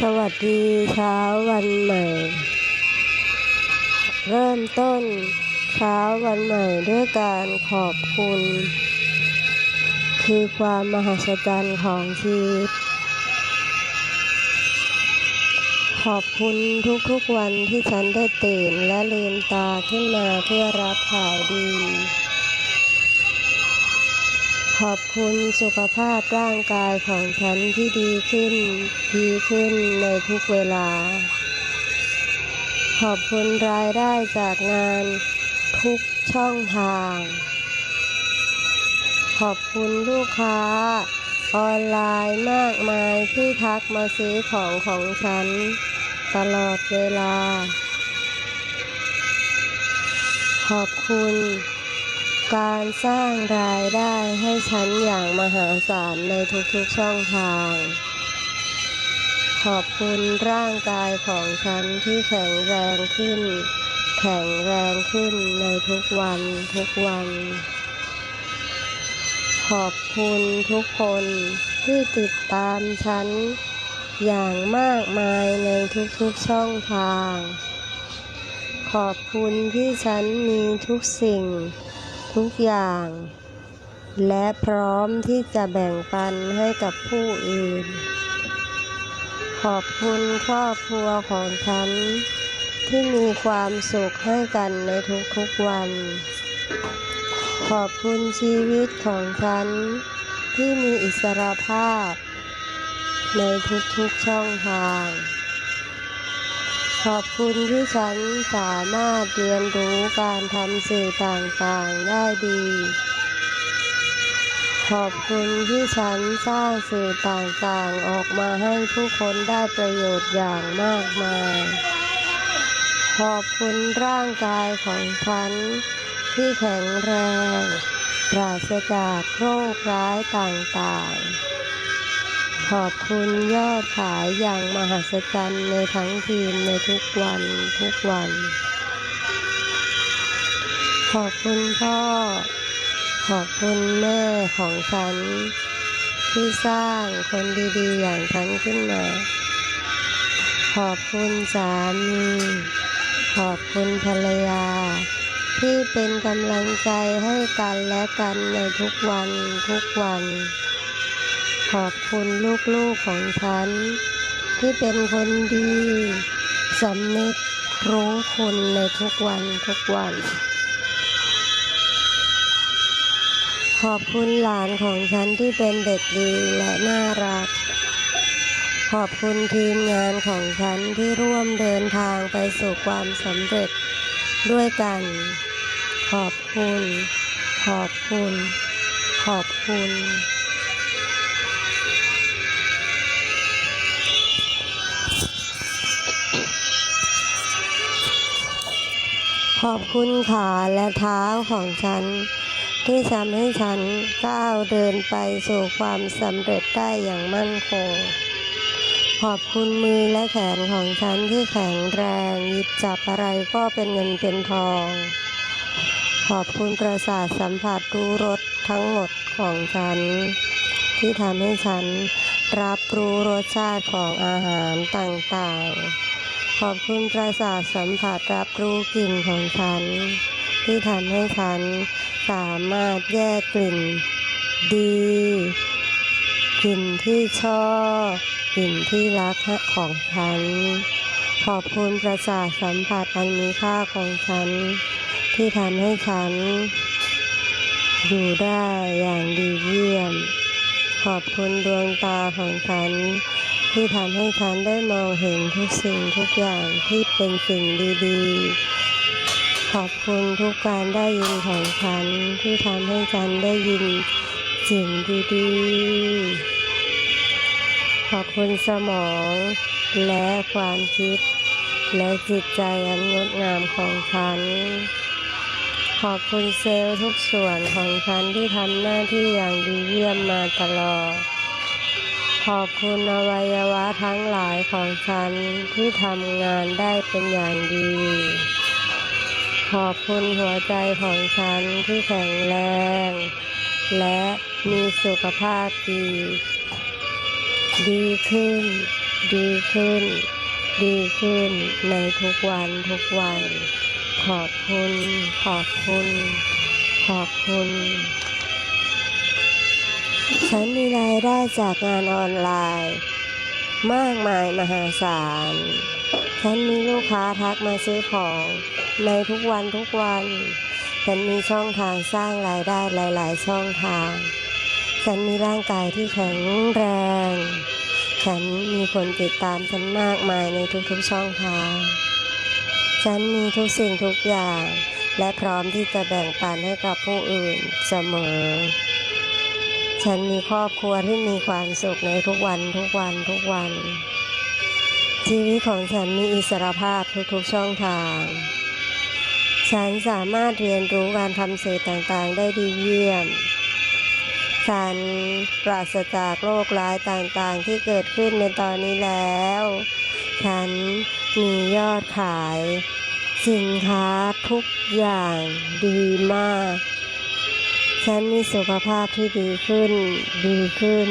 สวัสดีเช้าวันใหม่ เริ่มต้นเช้าวันใหม่ด้วยการขอบคุณ คือความมหัศจรรย์ของชีวิต ขอบคุณทุกๆวันที่ฉันได้ตื่นและลืมตาขึ้นมาเพื่อรับข่าวดี ขอบคุณสุขภาพร่างกายของฉันที่ดีขึ้น ดีขึ้นในทุกเวลา ขอบคุณรายได้จากงานทุกช่องทาง ขอบคุณลูกค้า ออนไลน์มากมายที่ทักมาซื้อของของฉัน ตลอดเวลา ขอบคุณ การสร้างรายได้ให้ฉันอย่างมหาศาลในทุกๆช่องทาง ขอบคุณร่างกายของฉันที่แข็งแรงขึ้น แข็งแรงขึ้นในทุกวันทุกวัน ขอบคุณทุกคนที่ติดตามฉันอย่างมากมายในทุกๆช่องทาง ขอบคุณที่ฉันมีทุกสิ่ง ทุกอย่าง และพร้อมที่จะแบ่งปันให้กับผู้อื่น ขอบคุณครอบครัวของฉัน ที่มีความสุขให้กันในทุกๆวัน ขอบคุณชีวิตของฉัน ที่มีอิสรภาพ ในทุกๆช่องทาง ขอบคุณที่ฉันสามารถเรียนรู้การทำสื่อต่างๆได้ดี ขอบคุณที่ฉันสร้างสื่อต่างๆออกมาให้ผู้คนได้ประโยชน์อย่างมากมาย ขอบคุณร่างกายของฉันที่แข็งแรง ปราศจากโรคร้ายต่างๆ ขอบคุณยอดขายอย่างมหัศจรรย์ในทั้งทีมในทุกวันทุกวัน ขอบคุณพ่อ ขอบคุณแม่ของฉัน ที่สร้างคนดีๆ อย่างฉันขึ้นมา ขอบคุณสามีขอบคุณภรรยา ที่เป็นกำลังใจให้กันและกันในทุกวันทุกวัน ขอบคุณลูกๆของฉัน ที่เป็นคนดีสำนึกรู้คุณในทุกวันทุกวัน ขอบคุณหลานของฉันที่เป็นเด็กดีและน่ารัก ขอบคุณทีมงานของฉันที่ร่วมเดินทางไปสู่ความสำเร็จด้วยกัน ขอบคุณ ขอบคุณ ขอบคุณ ขอบคุณขาและเท้าของฉัน ที่ทำให้ฉันก้าวเดินไปสู่ความสำเร็จได้อย่างมั่นคง ขอบคุณมือและแขนของฉันที่แข็งแรงหยิบจับอะไรก็เป็นเงินเป็นทอง ขอบคุณประสาทสัมผัสรู้รสทั้งหมดของฉัน ที่ทำให้ฉันรับรู้รสชาติของอาหารต่างๆ ขอบคุณประสาทสัมผัสรับรู้กลิ่นของฉัน ที่ทำให้ฉันสามารถแยกกลิ่นดีกลิ่นที่ชอบกลิ่นที่รักของฉัน ขอบคุณประสาทสัมผัสอันมีค่าของฉัน ที่ทำให้ฉัน อยู่ได้อย่างดีเยี่ยม ขอบคุณดวงตาของฉัน ที่ทำให้ฉันได้มองเห็นทุกสิ่งทุกอย่างที่เป็นสิ่งดีๆ ขอบคุณทุกการได้ยินของฉันที่ทำให้ฉันได้ยินสิ่งดีๆ ขอบคุณสมองและความคิด และจิตใจอันงดงามของฉันขอบคุณเซลล์ทุกส่วนของฉันที่ทำหน้าที่อย่างดีเยี่ยมมาตลอด ขอบคุณอวัยวะทั้งหลายของฉันที่ทำงานได้เป็นอย่างดี ขอบคุณหัวใจของฉันที่แข็งแรง และมีสุขภาพดี ดีขึ้น ดีขึ้น ดีขึ้นในทุกวันทุกวัน ขอบคุณ ขอบคุณ ขอบคุณ ฉันมีรายได้จากงานออนไลน์ มากมายมหาศาล ฉันมีลูกค้าทักมาซื้อของในทุกวันทุกวัน ฉันมีช่องทางสร้างรายได้หลาย ๆ ช่องทาง ฉันมีร่างกายที่แข็งแรง ฉันมีคนติดตามฉันมากมายในทุกๆช่องทาง ฉันมีทุกสิ่งทุกอย่าง และพร้อมที่จะแบ่งปันให้กับผู้อื่นเสมอ ฉันมีครอบครัวที่มีความสุขในทุกวันทุกวันทุกวัน ชีวิตของฉันมีอิสรภาพทุกๆช่องทาง ฉันสามารถเรียนรู้การทำสื่อต่างๆ ได้ดีเยี่ยม ฉันปราศจากโรคร้ายต่างๆ ที่เกิดขึ้นในตอนนี้แล้ว ฉันมียอดขาย สินค้าทุกอย่างดีมาก ฉันมีสุขภาพที่ดีขึ้น ดีขึ้น